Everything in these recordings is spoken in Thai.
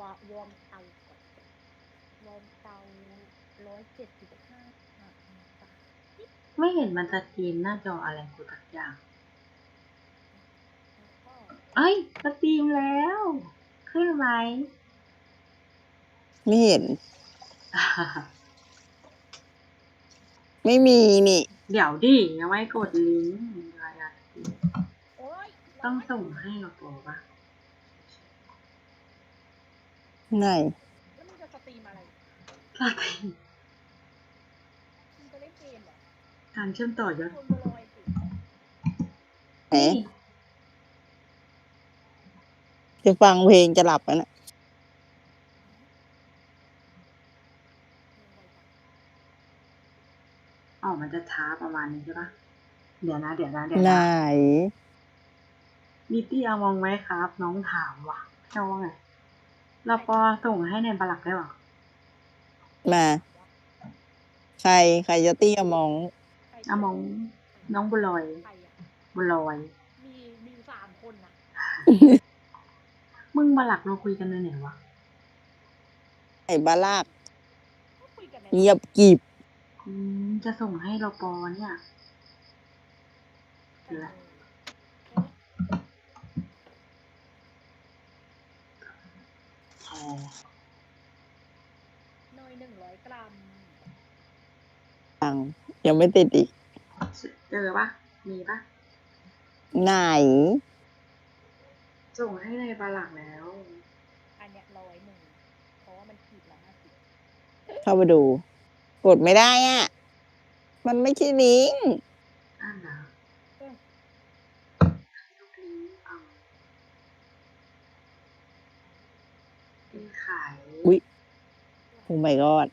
วอวอร์มเตาก่อนวอร์มเตาร้อยเจ็ดสิบห้าองศาไม่เห็นมันสกรีนหน้าจออะไรกูสักอย่างแล้วก็เอ้ยสตรีมแล้ว ขึ้นไหม ไม่เห็น ไม่มีนี่ เดี๋ยวดิยังไม่กดลิงก์อะไรอะโอ๊ยต้องส่งให้เราตัวปะ ไหนแล้วมึงจะสตรีมอะไรสตรีมมึงจะเล่นเกมเหรอการเชื่อมต่อยอดคนบัวลอยสิไหนจะฟังเพลงจะหลับแล้วนะออกมันจะช้าประมาณนี้ใช่ปะเดี๋ยวนะ เดี๋ยวนะเดี๋ยวไหนนะมีตี้เอามองไหมครับ น้องถามว่ะเจ้าว่าไง เราปอส่งให้ในบลักได้หรอมา ใครใครจะตี้อะมองใครอามอง น้องบุญลอยใครอะบุญลอย มีมีอยู่สามคนนะมึงบลักเราคุยกันในไหนวะไอ้บาลากก็คุยกันในเงียบกริบอืมจะส่งให้เราปอเนี่ยเดี๋ยวนะอ๋ เนยหนึ่งร้อยกรัมฟังยังไม่ติดอีก เจอปะมีปะไหน ส่งให้ในบลักแล้ว อันเนี้ยร้อยหนึ่งเพราะว่ามันขีดละห้าสิบเข้าไปดู กดไม่ได้อะ มันไม่ใช่ลิงก์ อ่านนะเป็น ขายอุ้ยโอ้ my god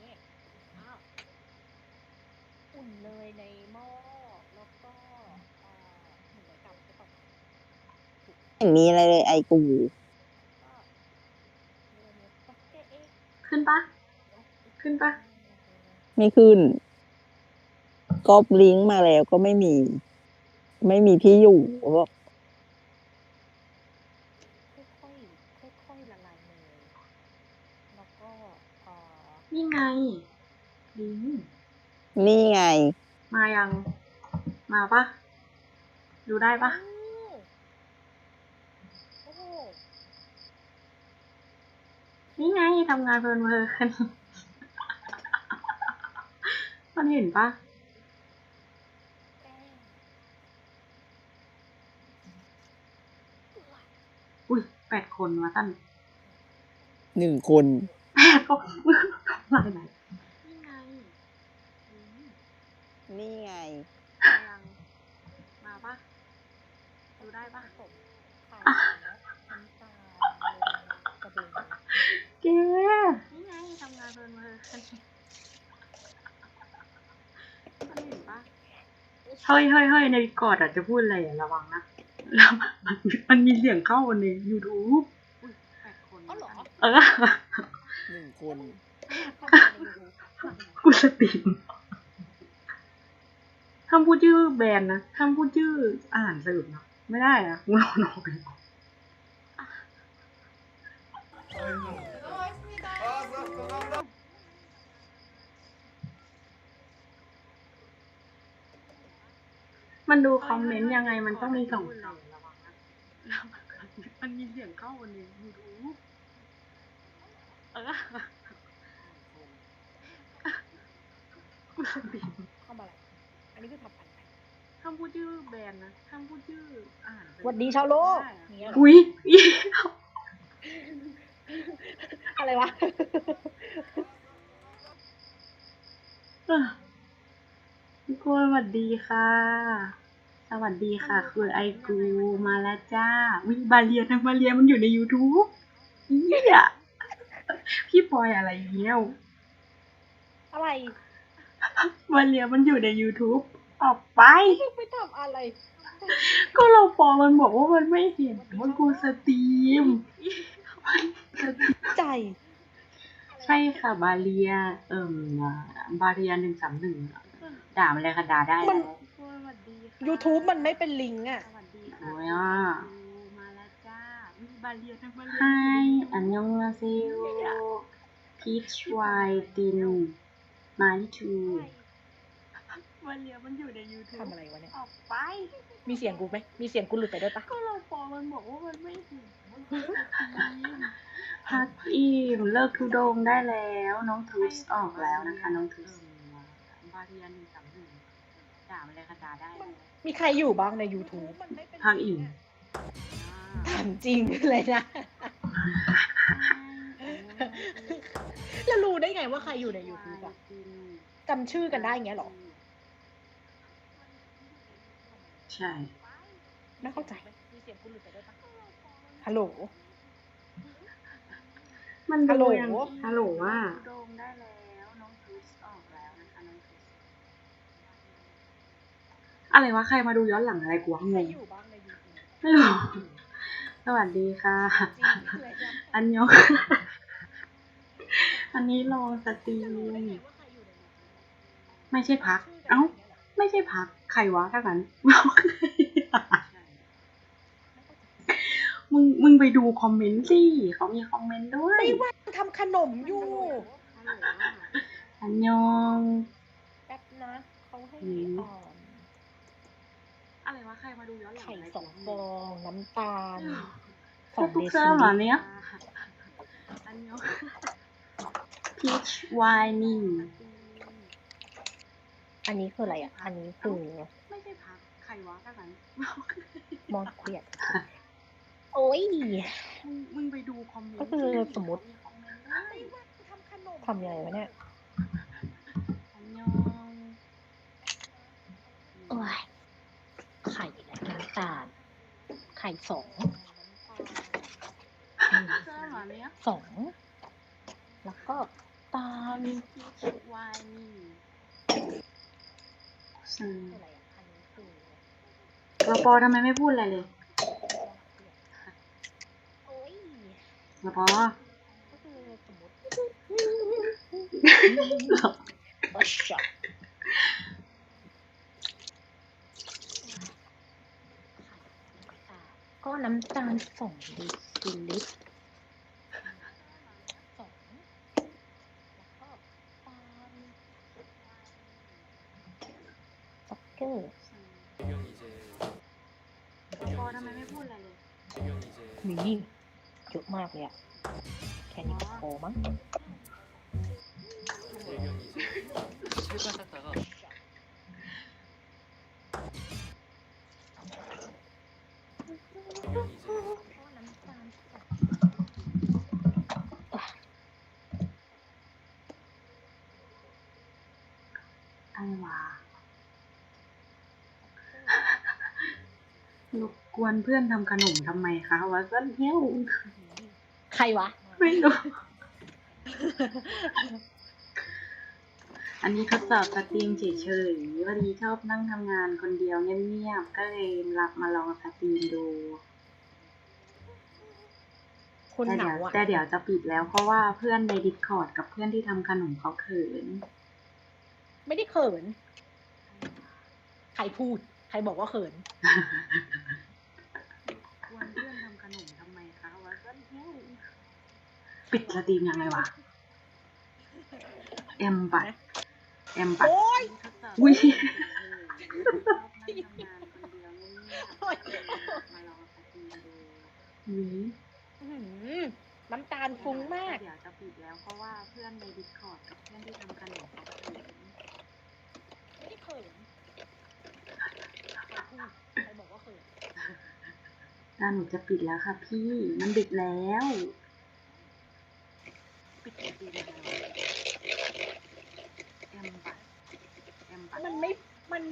นี่อ้าวอุ่นเลยในหม้อแล้วก็เอ่อหนึ่งร้อยกรัมใช่ปะไม่มีอะไรเลยไอ้กูก็เนื้อเนื้อก็เอ๊ะเอ๊ะขึ้นปะขึ้นปะไม่ขึ้นก๊อปลิงก์มาแล้วก็ไม่มี ไม่มีที่อยู่บอก ค่อยๆค่อยๆละลายเนยแล้วก็เอ่อ นี่ไงลิงก์นี่ไง มายัง มาปะดูได้ปะโอ้โหนี่ไงทำงานเพลินเพลินมันเห็นปะแป้งอุ้ยแปดคนวะท่านหนึ่งคนแปดคน ลายไหนนี่ไงลิงก์นี่ไงมายังมาปะดูได้ปะผมไข่แล้วน้ำตาลลงกระเบนเจ๊นี่ไงทำงานเพลินเพลินมันเห็นปะเฮ้ยเฮ้ยเฮ้ยในกอดอาจจะพูดอะไรอะระวังนะแล้วมันมันมีเสียงเข้าในยูทูบแปดคนอ๋อเหรอเออหนึ่งคน เข้ามาในยูทูบกูสติมห้ามพูดชื่อแบรนด์นะห้ามพูดชื่ออาหารสรุปนะไม่ได้นะกูรอนอกเลยมันดูคอมเมนต์ยังไงมันต้องมีสองสียงมันมีเสียงเข้าในยูทูเออ กูสติมเข้ามาอะไรอันนี้คือทำอะไรห้ามพูดชื่อแบรนด์นะห้ามพูดชื่ออาหารสวัสดีชาวโลกได้อะอย่างเงี้ยเหรออุ้ยอีอะไรวะ เออทุกคนสวัสดีค่ะ สวัสดีค่ะ คือไอกูมาแล้วจ้า วิบาเลียนะบาเลียมันอยู่ใน YouTube เหี้ยพี่ปอยอะไรเงี้ย อะไร บาเลียมันอยู่ใน YouTube ออกไปไม่ทำอะไร ก็เราปอมันบอกว่ามันไม่เห็นว่ากูสตรีมใจ ใช่ค่ะบาเลีย เอิ่มบาเลียหนึ่งสามหนึ่งด่ามันเลยค่ะด่าได้มันแล้วสวัสดีค่ะ YouTube มันไม่เป็นลิงก์อะสวัสดีค่ะโอ้ยอะมาแล้วจ้าวิบาบาเลียทั้งบาเลีย Hi อันยองอาเซโอ Peach Wine Tin มาที่ทูบาเลียมันอยู่ใน YouTube ทำอะไรวะเนี่ย ออกไป มีเสียงกูไหม มีเสียงกูหลุดไปด้วยปะก็เราฟอมันบอกว่ามันไม่ถึงพักอิ่มเลิกทุดงได้แล้ว น้องทูสออกแล้วนะคะ น้องทูสบาเรียนหนึ่งสามหนึ่งด่ามาเลยค่ะด่าได้เลยมีใครอยู่บ้างใน YouTube พักอิ่มถามจริงเลยนะแล้ว รู้ได้ไงว่าใครอยู่ใน YouTube อะจำชื่อกันได้เงี้ยเหรอ ใช่ไม่เข้าใจมีเสียงกูหลุดไปด้วยปะฮัลโหล มันฮัลโหลยังฮัลโหลว่าทุดงได้แล้วน้องทูสออกแล้วนะคะน้องทูสอะไรวะใครมาดูย้อนหลังอะไรกูวะงใครงอยู่บ้างใน YouTube ไม่รู้สวัสดีค่ะจริงเลยนะอันยอง อันนี้รอสตรีจะรู้ได้มไงว่าใครอยู่ใน YouTube ไม่ใช่พักชื่เอ้ากันได้ไงเหรอไม่ใช่พัก ใครวะถ้างั้นมึง มึงไปดูคอมเมนต์สิ เขามีคอมเมนต์ด้วย ไม่ว่าทำขนมอยู่ อันยองแป๊บนะเขาให้อืมอ่อนอะไรวะ ใครมาดูย้อนหลังไข่อะไรสองฟอง น้ำตาลสสอองงเดเดซิซิลเหรอเนี้ยอันยอง peach wine อันนี้คืออะไรอะ อันนี้คือ ไม่ใช่พักใครวะถ้างั้นมอนเครียด โอ้ยมึงมึงไปดูคอมเมนต์ก็คือสมมุติเขาคอมเมนต์ด้วยทำยังไงวะเนี่ยอันยองโอ้ย ไข่น้ำตาล ไข่สองอืมเสื้อเหรอเนี้ยสอง แล้วก็ตาล peach wine อืมอะไรอะอันนี้คือรปอทำไมไม่พูดอะไรเลยโอ้ยรปอก็คือสมมติโอ้ชอบก็น้ำตาลสองดิซิลิตรสองแล้วก็ตาลซ็อกเกอร์ รปอทำ ไมไม่พูดอะไรเลย มีเยอะมากเลยอะแค่นี้ก็พอมั้ง 잠깐 샀다가 ก็น้ำตาลสอง อะไรวะ รบกวนเพื่อนทำขนมทำไมคะวะก็เที่ยวใครวะ ไม่รู้ อันนี้ทดสอบสตรีมเฉยๆวันนี้ชอบนั่งทำงานคนเดียวเงียบๆ ก็เลยรับมาลองสตรีมดูคุณแต่เหเดี๋งายวอะแต่เดี๋ยวจะปิดแล้วเพราะว่าเพื่อนในดิสคอร์ดกับเพื่อนที่ทำขนมเขาเขิน ไม่ได้เขิน ใครพูด ใครบอกว่าเขินกวนเพื่อนทำขนมทำไมคะวะก็เที่ยวปิดสตรีมยังไงวะแอมบัตแอมบัตโอ๊ยอุ้ยอุ้ยอื้อหือน้ำตาลฟุ้งมากเดี๋ยวจะปิดแล้วเพราะว่าเพื่อนในดิสคอร์ดกับเพื่อนที่ทำขนมเขาเขินไม่ได้เขิน ใครพูดใครบอกว่าเขินอะหนูจะปิดแล้วค่ะพี่ มันดึกแล้ว ปิดสตรีมยังไงวะแอมบัตแอมบัตมันไม่ มัน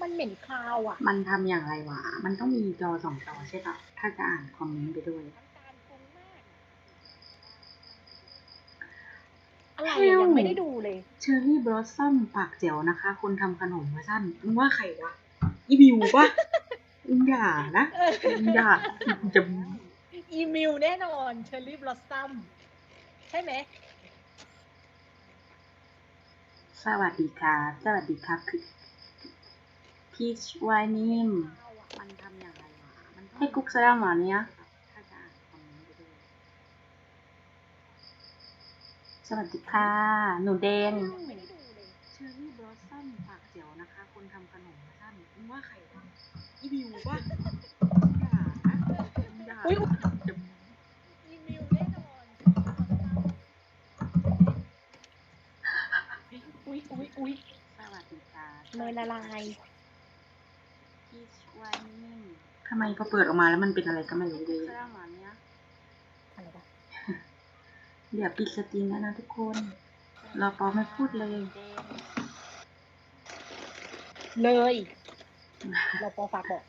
มันเหม็นคาวอะ มันทำอย่างไรวะ มันต้องมีจอสองจอใช่ปะถ้าจะอ่านคอมเมนต์ไปด้วย น้ำตาลฟุ้งมาก อะไรอะยังไม่ได้ดูเลย เชอร์รี่บลอสซัมปากเจ๋วนะคะ คนทำขนมมาสั้นมึงว่าใครวะอีบิวปะมึงอย่านะมึงอย่าจะอีมิวแน่นอนเชอร์รี่บลอสซัมใช่ไหมสวัสดีครับสวัสดีครับคือพีชวายนิมมันทำอย่างไรวะมันให้กุ๊กแสดงหมาเนี้ยถ้าจะอ่านคอมเมนต์ไปด้วย สวัสดีค่ะ หนูแดงไม่ได้ดูเลยเชอร์รี่บลอสซัมปากเจียวนะคะ คนทำขนมท่านมึงว่าใครวะอีบิวปะอย่านะอย่าอุ๊ยจะอีมิวแน่นอนอุ้ยอุ้ยอุ้ยสวัสดีค่ะเนยละลายพี่ช่วยนิ่งทำไมพอเปิดออกมาแล้วมันเป็นอะไรก็ไม่รู้เลยแสดงหมาเนี้ยอะไรวะ เดี๋ยวปิดสตรีมแล้วนะทุกคน เราปอไม่พูดเลย เลย เราปอฝากบอก